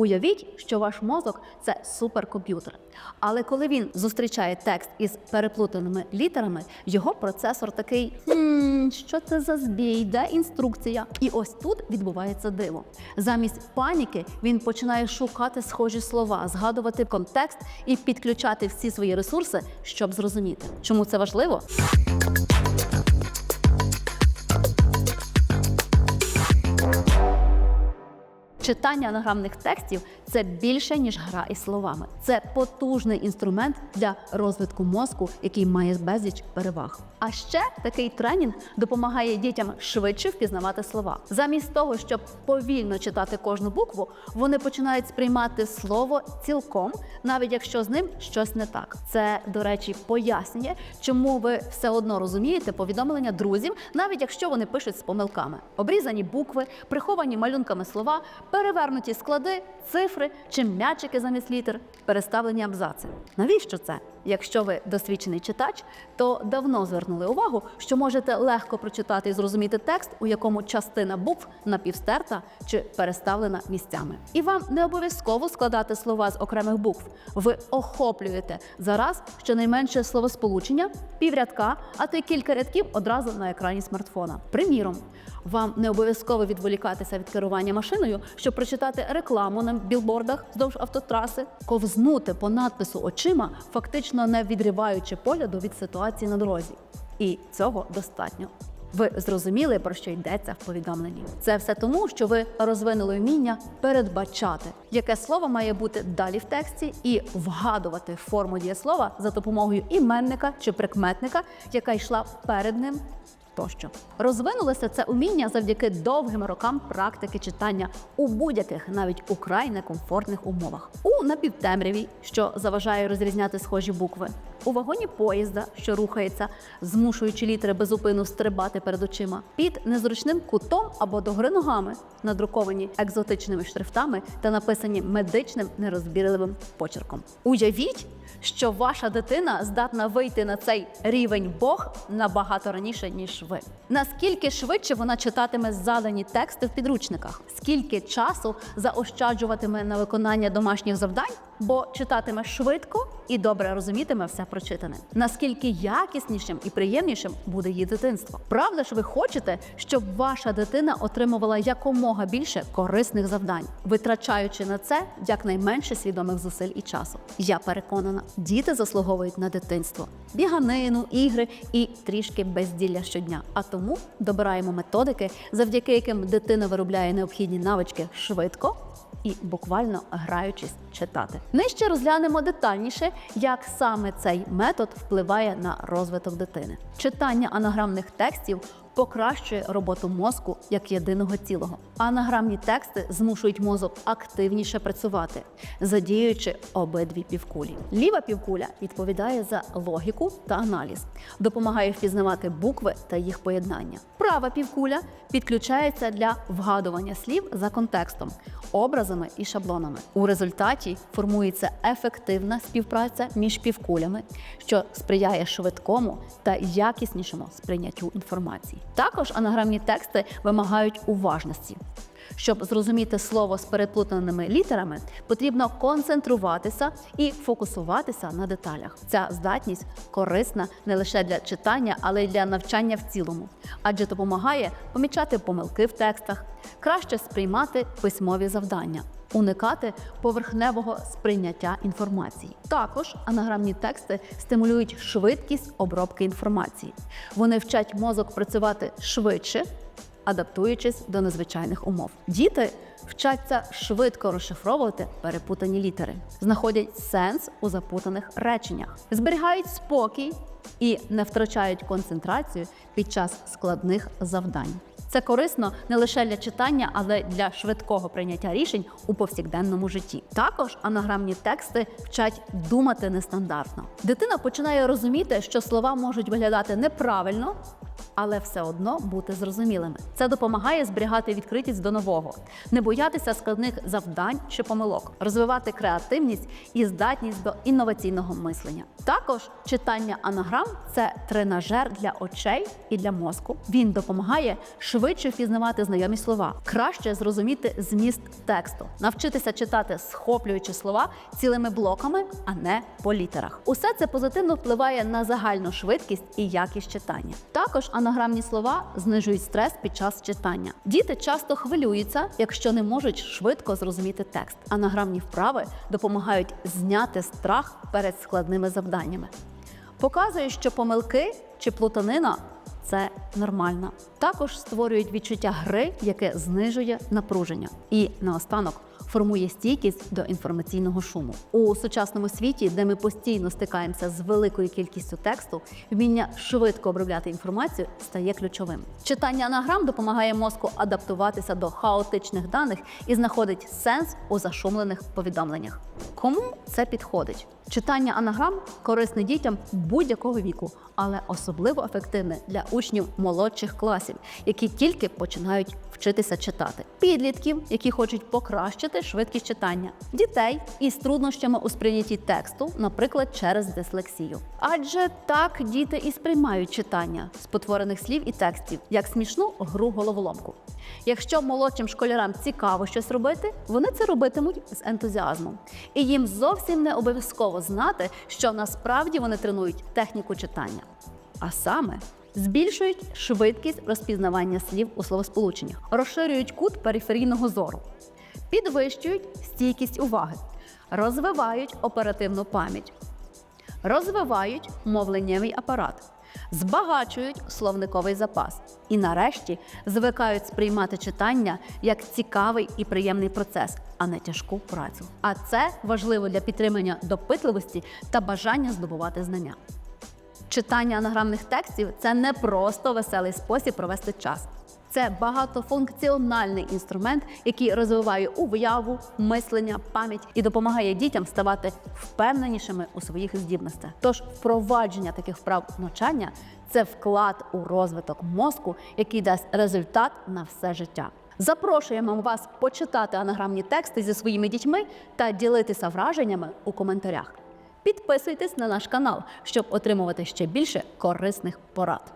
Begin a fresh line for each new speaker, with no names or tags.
Уявіть, що ваш мозок це суперкомп'ютер. Але коли він зустрічає текст із переплутаними літерами, його процесор такий: «Хм, що це за збій, де інструкція? І ось тут відбувається диво. Замість паніки він починає шукати схожі слова, згадувати контекст і підключати всі свої ресурси, щоб зрозуміти. Чому це важливо? Читання анаграмних текстів це більше ніж гра із словами. Це потужний інструмент для розвитку мозку, який має безліч переваг. А ще такий тренінг допомагає дітям швидше впізнавати слова. Замість того, щоб повільно читати кожну букву, вони починають сприймати слово цілком, навіть якщо з ним щось не так. Це, до речі, пояснює, чому ви все одно розумієте повідомлення друзів, навіть якщо вони пишуть з помилками. Обрізані букви, приховані малюнками слова, перевернуті склади, цифри чи м'ячики замість літер, переставлені абзаци. Навіщо це? Якщо ви досвідчений читач, то давно звернули увагу, що можете легко прочитати і зрозуміти текст, у якому частина букв напівстерта чи переставлена місцями. І вам не обов'язково складати слова з окремих букв. Ви охоплюєте зараз щонайменше словосполучення, піврядка, а то й кілька рядків одразу на екрані смартфона. Приміром, вам не обов'язково відволікатися від керування машиною, щоб прочитати рекламу на білбордах вздовж автотраси, ковзнути по надпису очима, фактично не відриваючи погляду від ситуації на дорозі. І цього достатньо. Ви зрозуміли, про що йдеться в повідомленні. Це все тому, що ви розвинули вміння передбачати, яке слово має бути далі в тексті, і вгадувати форму дієслова за допомогою іменника чи прикметника, яка йшла перед ним тощо. Розвинулося це уміння завдяки довгим рокам практики читання у будь-яких, навіть украй некомфортних умовах. У напівтемряві, що заважає розрізняти схожі букви, у вагоні поїзда, що рухається, змушуючи літери безупину стрибати перед очима, під незручним кутом або догори ногами, надруковані екзотичними шрифтами та написані медичним нерозбірливим почерком. Уявіть, що ваша дитина здатна вийти на цей рівень Бог набагато раніше, ніж ви. Наскільки швидше вона читатиме задані тексти в підручниках? Скільки часу заощаджуватиме на виконання домашніх завдань? Бо читатиме швидко і добре розумітиме все прочитане. Наскільки якіснішим і приємнішим буде її дитинство? Правда ж, ви хочете, щоб ваша дитина отримувала якомога більше корисних завдань, витрачаючи на це якнайменше свідомих зусиль і часу. Я переконана, діти заслуговують на дитинство, біганину, ігри і трішки безділля щодня. А тому добираємо методики, завдяки яким дитина виробляє необхідні навички швидко і буквально граючись читати. Нижче розглянемо детальніше, як саме цей метод впливає на розвиток дитини. Читання анаграмних текстів покращує роботу мозку як єдиного цілого. Анаграмні тексти змушують мозок активніше працювати, задіюючи обидві півкулі. Ліва півкуля відповідає за логіку та аналіз, допомагає впізнавати букви та їх поєднання. Права півкуля підключається для вгадування слів за контекстом, образами і шаблонами. У результаті формується ефективна співпраця між півкулями, що сприяє швидкому та якіснішому сприйняттю інформації. Також анаграмні тексти вимагають уважності. Щоб зрозуміти слово з переплутаними літерами, потрібно концентруватися і фокусуватися на деталях. Ця здатність корисна не лише для читання, але й для навчання в цілому, адже допомагає помічати помилки в текстах, краще сприймати письмові завдання. Уникати поверхневого сприйняття інформації. Також анаграмні тексти стимулюють швидкість обробки інформації. Вони вчать мозок працювати швидше, адаптуючись до незвичайних умов. Діти вчаться швидко розшифровувати перепутані літери, знаходять сенс у запутаних реченнях, зберігають спокій і не втрачають концентрацію під час складних завдань. Це корисно не лише для читання, але й для швидкого прийняття рішень у повсякденному житті. Також анаграмні тексти вчать думати нестандартно. Дитина починає розуміти, що слова можуть виглядати неправильно, але все одно бути зрозумілими. Це допомагає зберігати відкритість до нового, не боятися складних завдань чи помилок, розвивати креативність і здатність до інноваційного мислення. Також читання анаграм це тренажер для очей і для мозку. Він допомагає швидше впізнавати знайомі слова, краще зрозуміти зміст тексту, навчитися читати схоплюючи слова цілими блоками, а не по літерах. Усе це позитивно впливає на загальну швидкість і якість читання. Також анаграмні слова знижують стрес під час читання. Діти часто хвилюються, якщо не можуть швидко зрозуміти текст. Анаграмні вправи допомагають зняти страх перед складними завданнями. Показує, що помилки чи плутанина це нормально. Також створюють відчуття гри, яке знижує напруження. І наостанок формує стійкість до інформаційного шуму. У сучасному світі, де ми постійно стикаємося з великою кількістю тексту, вміння швидко обробляти інформацію стає ключовим. Читання анаграм допомагає мозку адаптуватися до хаотичних даних і знаходить сенс у зашумлених повідомленнях. Кому це підходить? Читання анаграм корисне дітям будь-якого віку, але особливо ефективне для учнів молодших класів, які тільки починають вчитися читати, підлітків, які хочуть покращити швидкість читання, дітей із труднощами у сприйнятті тексту, наприклад, через дислексію. Адже так діти і сприймають читання спотворених слів і текстів як смішну гру головоломку. Якщо молодшим школярам цікаво щось робити, вони це робитимуть з ентузіазмом. І їм зовсім не обов'язково знати, що насправді вони тренують техніку читання. А саме збільшують швидкість розпізнавання слів у словосполученнях, розширюють кут периферійного зору, підвищують стійкість уваги, розвивають оперативну пам'ять, розвивають мовленнєвий апарат, збагачують словниковий запас і, нарешті, звикають сприймати читання як цікавий і приємний процес, а не тяжку працю. А це важливо для підтримання допитливості та бажання здобувати знання. Читання анаграмних текстів це не просто веселий спосіб провести час. Це багатофункціональний інструмент, який розвиває уяву, мислення, пам'ять і допомагає дітям ставати впевненішими у своїх здібностях. Тож впровадження таких вправ навчання це вклад у розвиток мозку, який дасть результат на все життя. Запрошуємо вас почитати анаграмні тексти зі своїми дітьми та ділитися враженнями у коментарях. Підписуйтесь на наш канал, щоб отримувати ще більше корисних порад.